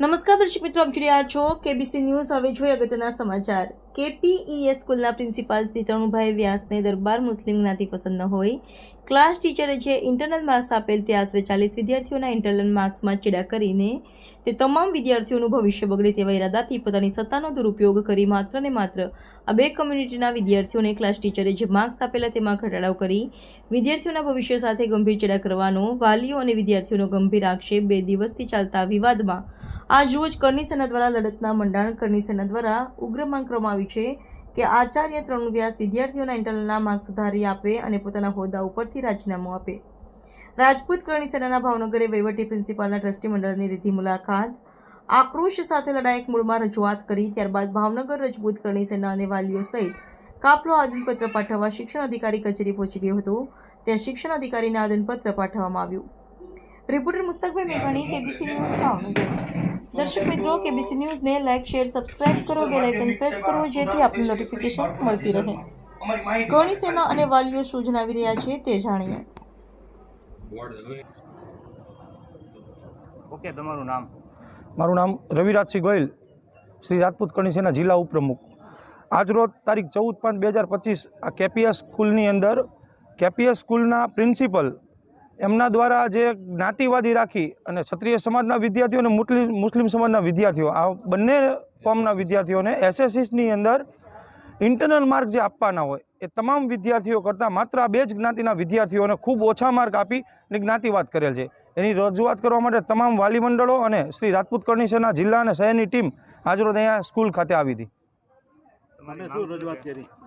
નમસ્કાર દર્શક મિત્રો, આપ જોઈ રહ્યા છો કેબીસી ન્યૂઝ હવે જોઈએ અગત્યના સમાચાર. કેપીઈએ સ્કૂલના પ્રિન્સિપાલ શ્રી તરુણભાઈ વ્યાસને દરબાર મુસ્લિમ જ્ઞાતિ પસંદ ન હોય. ક્લાસ ટીચરે જે ઇન્ટરનલ માર્ક્સ આપેલ તે આશરે ચાલીસ વિદ્યાર્થીઓના ઇન્ટરનલ માર્ક્સમાં ચેડા કરીને તે તમામ વિદ્યાર્થીઓનું ભવિષ્ય બગડે તેવા ઈરાદાથી પોતાની સત્તાનો દુરુપયોગ કરી માત્ર ને માત્ર આ બે કમ્યુનિટીના વિદ્યાર્થીઓને ક્લાસ ટીચરે જે માર્ક્સ આપેલા તેમાં ઘટાડાઓ કરી, વિદ્યાર્થીઓના ભવિષ્ય સાથે ગંભીર ચેડા કરવાનો, વાલીઓ અને વિદ્યાર્થીઓનો ગંભીર આક્ષેપ બે દિવસથી ચાલતા વિવાદમાં આજ રોજ કરણી સેના દ્વારા લડતના મંડાણ કરણી સેના દ્વારા ઉગ્ર માંગ કરવામાં છે કે આચાર્ય ત્રણ વ્યાસ વિદ્યાર્થીઓના ઇન્ટરનલના માર્ક સુધારી આપે અને પોતાના હોદ્દા ઉપરથી રાજીનામું આપે. રાજપૂત કરણી સેનાના ભાવનગરે વહીવટી પ્રિન્સિપાલના ટ્રસ્ટી મંડળની લીધી મુલાકાત. આક્રોશ સાથે લડાયક મૂળમાં રજૂઆત કરી, ત્યારબાદ ભાવનગર રજપૂત કરણી સેના અને વાલીઓ સહિત કાફલો આદનપત્ર પાઠવવા શિક્ષણ અધિકારી કચેરી પહોંચી ગયો હતો. ત્યાં શિક્ષણ અધિકારીને આદનપત્ર પાઠવવામાં આવ્યું. રિપોર્ટર મુસ્તકભાઈ મેઘાણી કેબીસી ન્યૂઝ ભાવનગર દર્શક મિત્રો કેબીસી ન્યૂઝને લાઇક શેર સબસ્ક્રાઇબ કરો બેલ આઇકન પ્રેસ કરો જેથી આપની નોટિફિકેશન્સ મળતી રહે। ગણી સેના અને વાલીઓ શું જણાવી રહ્યા છે તે જાણીએ। ઓકે તમારું નામ? મારું નામ રવિરાજસિંહ ગોયલ શ્રી રાજપૂત કરણી સેના જિલ્લા ઉપપ્રમુખ. આજરોજ તારીખ ચૌદ પાંચ બે હજાર પચીસ આ કેપીએસ સ્કૂલની અંદર કેપીએસ સ્કૂલના પ્રિન્સિપલ એમના દ્વારા જે જ્ઞાતિવાદી રાખી અને ક્ષત્રિય સમાજના વિદ્યાર્થીઓ અને મુસ્લિમ મુસ્લિમ સમાજના વિદ્યાર્થીઓ આ બંને કોમના વિદ્યાર્થીઓને એસએસસીની અંદર ઇન્ટરનલ માર્ક જે આપવાના હોય એ તમામ વિદ્યાર્થીઓ કરતાં માત્ર આ બે જ જ્ઞાતિના વિદ્યાર્થીઓને ખૂબ ઓછા માર્ક આપી અને જ્ઞાતિવાદ કરેલ છે. એની રજૂઆત કરવા માટે તમામ વાલી મંડળો અને શ્રી રાજપૂત કરણી સેના જિલ્લા અને શહેરની ટીમ આજરોજ અહીંયા સ્કૂલ ખાતે આવી હતી.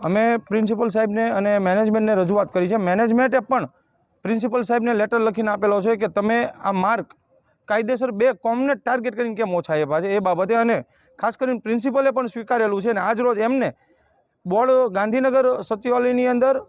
અમે પ્રિન્સિપલ સાહેબને અને મેનેજમેન્ટને રજૂઆત કરી છે. મેનેજમેન્ટે પણ પ્રિન્સિપલ સાહેબને લેટર લખીને આપેલો છે કે તમે આ માર્ક કાયદેસર બે કોમને ટાર્ગેટ કરીને કેમ ઓછા આપ્યા છે એ બાબતે અને ખાસ કરીને પ્રિન્સિપલે પણ સ્વીકારેલું છે અને આજરોજ એમને બોર્ડ ગાંધીનગર સચિવાલયની અંદર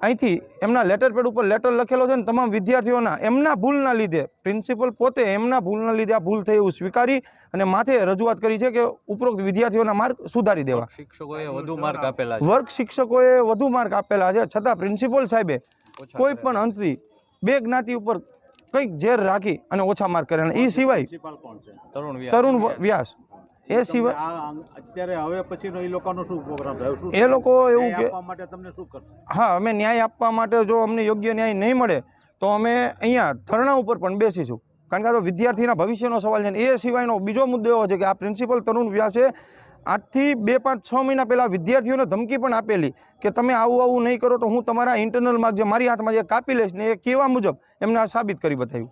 અહીંથી એમના લેટર પેડ ઉપર લેટર લખેલો છે ને તમામ વિદ્યાર્થીઓના એમના ભૂલના લીધે પ્રિન્સિપલ પોતે એમના ભૂલના લીધે આ ભૂલ થઈ એવું સ્વીકારી અને માથે રજૂઆત કરી છે કે ઉપરોક્ત વિદ્યાર્થીઓના માર્ક સુધારી દેવા. શિક્ષકોએ વધુ માર્ક આપેલા વર્ગ શિક્ષકોએ વધુ માર્ક આપેલા છે છતાં પ્રિન્સિપલ સાહેબે કોઈ પણ અંશથી બે જ્ઞાતિ ઉપર કંઈક ઝેર રાખી અને ઓછા માર્ક કરે. એ સિવાય પ્રિન્સિપાલ કોણ છે? તરુણ વ્યાસ. એ સિવાય અત્યારે હવે પછીનો એ લોકોનો શું પ્રોગ્રામ થયો? એ લોકો એવું કે માટે તમને શું કરશે? હા અમે ન્યાય આપવા માટે જો અમને યોગ્ય ન્યાય નહીં મળે તો અમે અહીંયા ધરણા ઉપર પણ બેસીશું. કારણ કે આ તો વિદ્યાર્થીના ભવિષ્યનો સવાલ છે ને એ સિવાયનો બીજો મુદ્દો એવો છે કે આ પ્રિન્સિપલ તરુણ વ્યાસે આજથી બે પાંચ છ મહિના પહેલાં વિદ્યાર્થીઓને ધમકી પણ આપેલી કે તમે આવું આવું નહીં કરો તો હું તમારા ઇન્ટરનલમાં જે મારી હાથમાં જે કાપી લઈશ ને એ કેવા મુજબ એમને આ સાબિત કરી બતાવ્યું.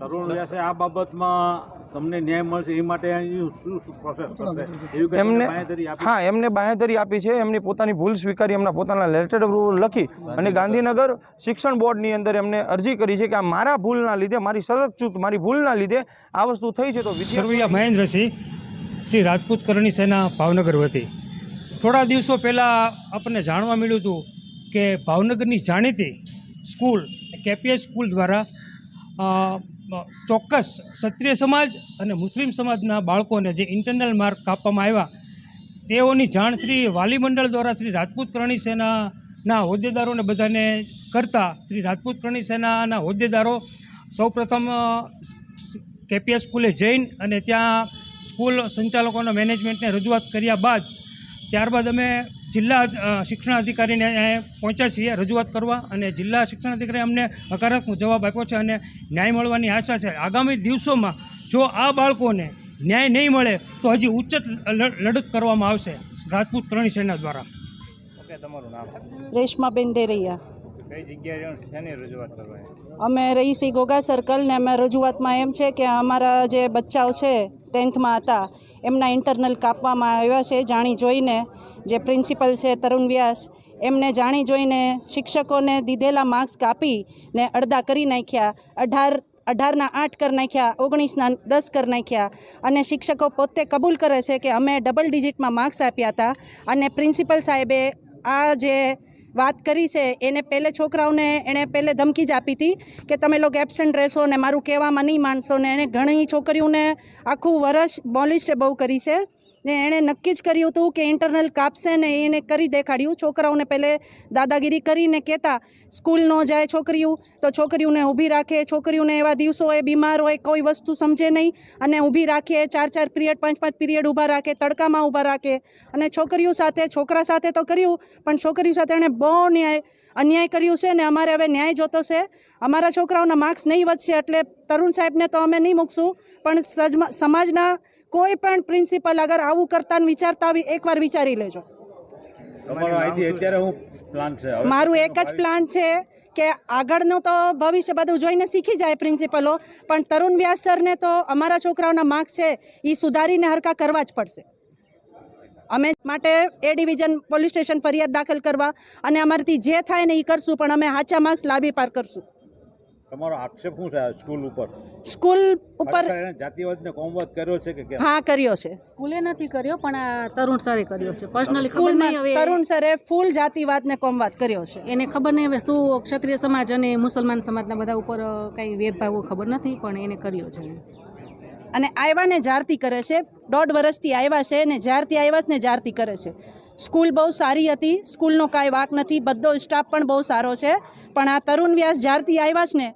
તરુણ વ્યાસે આ બાબતમાં તમને ન્યાય મળશે એ માટે શું શું પ્રોસેસ કરશે? એવી કંઈ એમને બાંહેધરી આપી હા એમને બાંહેધરી આપી છે એમની પોતાની ભૂલ સ્વીકારી એમના પોતાના લેટર લખી અને ગાંધીનગર શિક્ષણ બોર્ડની અંદર એમને અરજી કરી છે કે આ મારા ભૂલના લીધે મારી સરચૂત મારી ભૂલના લીધે આ વસ્તુ થઈ છે તો મહેન્દ્રસિંહ શ્રી રાજપૂત કરણી સેના ભાવનગર વતી. થોડા દિવસો પહેલાં આપણને જાણવા મળ્યું હતું કે ભાવનગરની જાણીતી સ્કૂલ કેપીએસ સ્કૂલ દ્વારા ચોક્કસ ક્ષત્રિય સમાજ અને મુસ્લિમ સમાજના બાળકોને જે ઇન્ટરનલ માર્ક કાપવામાં આવ્યા, તેઓની જાણ શ્રી વાલી મંડળ દ્વારા શ્રી રાજપૂત કરણી સેનાના હોદ્દેદારોને બધાને કરતા શ્રી રાજપૂત કરણી સેનાના હોદ્દેદારો સૌપ્રથમ કેપીએસ સ્કૂલે જઈને અને ત્યાં સ્કૂલ સંચાલકોના મેનેજમેન્ટને રજૂઆત કર્યા બાદ ત્યારબાદ અમે જિલ્લા શિક્ષણ અધિકારીને અહીંયા પહોંચ્યા છીએ રજૂઆત કરવા અને જિલ્લા શિક્ષણ અધિકારી અમને હકારાત્મક જવાબ આપ્યો છે અને ન્યાય મળવાની આશા છે. આગામી દિવસોમાં જો આ બાળકોને ન્યાય નહીં મળે તો હજી ઉચ્ચ લડત કરવામાં આવશે. રાજપૂત કરણી સેના દ્વારા. ઓકે તમારું નામ? રેશમાબેન ડેરૈયા. અમે રહીસી ગોગા સર્કલને અમે રજૂઆતમાં એમ છે કે અમારા જે બચ્ચાઓ છે ટેન્થમાં હતા, એમના ઇન્ટરનલ કાપવામાં આવ્યા છે, જાણી જોઈને જે પ્રિન્સિપલ છે તરુણ વ્યાસ, એમને જાણી જોઈને શિક્ષકોને દીધેલા માર્ક્સ કાપી ને અડધા કરી નાખ્યા, અઢાર, અઢારના આઠ કરી નાખ્યા, ઓગણીસના દસ કરી નાખ્યા અને શિક્ષકો પોતે કબૂલ કરે છે કે અમે ડબલ ડિજિટમાં માર્ક્સ આપ્યા હતા અને પ્રિન્સિપલ સાહેબે આ જે વાત કરી છે, એને પહેલે છોકરાઓને એણે પહેલે ધમકી જ આપી હતી કે તમે લોકો એબસન્ટ રહેશો ને મારું કહેવામાં નહીં માનશો ને એને ઘણી છોકરીઓને આખું વરસ બોલિસ્ટે બહુ કરી છે. ને એણે નક્કી જ કર્યું હતું કે ઇન્ટરનલ કાપશે ને એને કરી દેખાડ્યું. છોકરાઓને પહેલે દાદાગીરી કરીને કહેતા, સ્કૂલ ન જાય છોકરીઓ. તો છોકરીઓને ઊભી રાખે. છોકરીઓને એવા દિવસો હોય, બીમાર હોય, કોઈ વસ્તુ સમજે નહીં અને ઊભી રાખે. ચાર ચાર પીરિયડ પાંચ પાંચ પીરિયડ ઊભા રાખે, તડકામાં ઊભા રાખે. અને છોકરીઓ સાથે, છોકરા સાથે તો કર્યું, પણ છોકરીઓ સાથે એણે બહુ ન્યાય, અન્યાય કર્યું છે ને અમારે હવે ન્યાય જોતો છે. અમારા છોકરાઓના માર્ક્સ નહીં વધશે એટલે તરુણ સાહેબને તો અમે નહીં મૂકશું. પણ સમાજના કોઈ પણ પ્રિન્સિપલ અગર આવું કરતા વિચારતા આવી એકવાર વિચારી લેજો. મારું એક જ પ્લાન છે કે આગળનું તો ભવિષ્ય બધું જોઈને શીખી જાય પ્રિન્સિપલો પણ તરુણ વ્યાસ સરને તો અમારા છોકરાઓના માર્ક્સ છે એ સુધારીને હરકા કરવા જ પડશે. અમે માટે એ ડિવિઝન પોલીસ સ્ટેશન ફરિયાદ દાખલ કરવા અને અમારાથી જે થાય ને એ કરશું પણ અમે સાચા માર્ક્સ લાભી પાર કરશું. તમારો આક્ષેપ શું છે સ્કૂલ ઉપર? સ્કૂલ ઉપર ખરેખર એણે જાતિવાદ ને કોમવાદ કર્યો છે કે હા કર્યો છે. સ્કૂલે નથી કર્યો પણ આ તરુણ સરે કર્યો છે. પર્સનલી ખબર નહીં હવે તરુણ સરે ફૂલ જાતિવાદને કોમવાદ કર્યો છે. એને ખબર નહીં હવે શું ક્ષત્રિય સમાજ અને મુસલમાન સમાજના બધા ઉપર કંઈ ભેદભાવો ખબર નથી પણ એને કર્યો છે અને આવ્યા ને જ્યારથી કરે છે. દોઢ વર્ષથી આવ્યા છે ને જ્યારથી આવ્યા છે ને જારતી કરે છે. સ્કૂલ બહુ સારી હતી. સ્કૂલનો કાંઈ વાક નથી. બધો સ્ટાફ પણ બહુ સારો છે. પણ આ તરુણ વ્યાસ જ્યારથી આવ્યા છે ને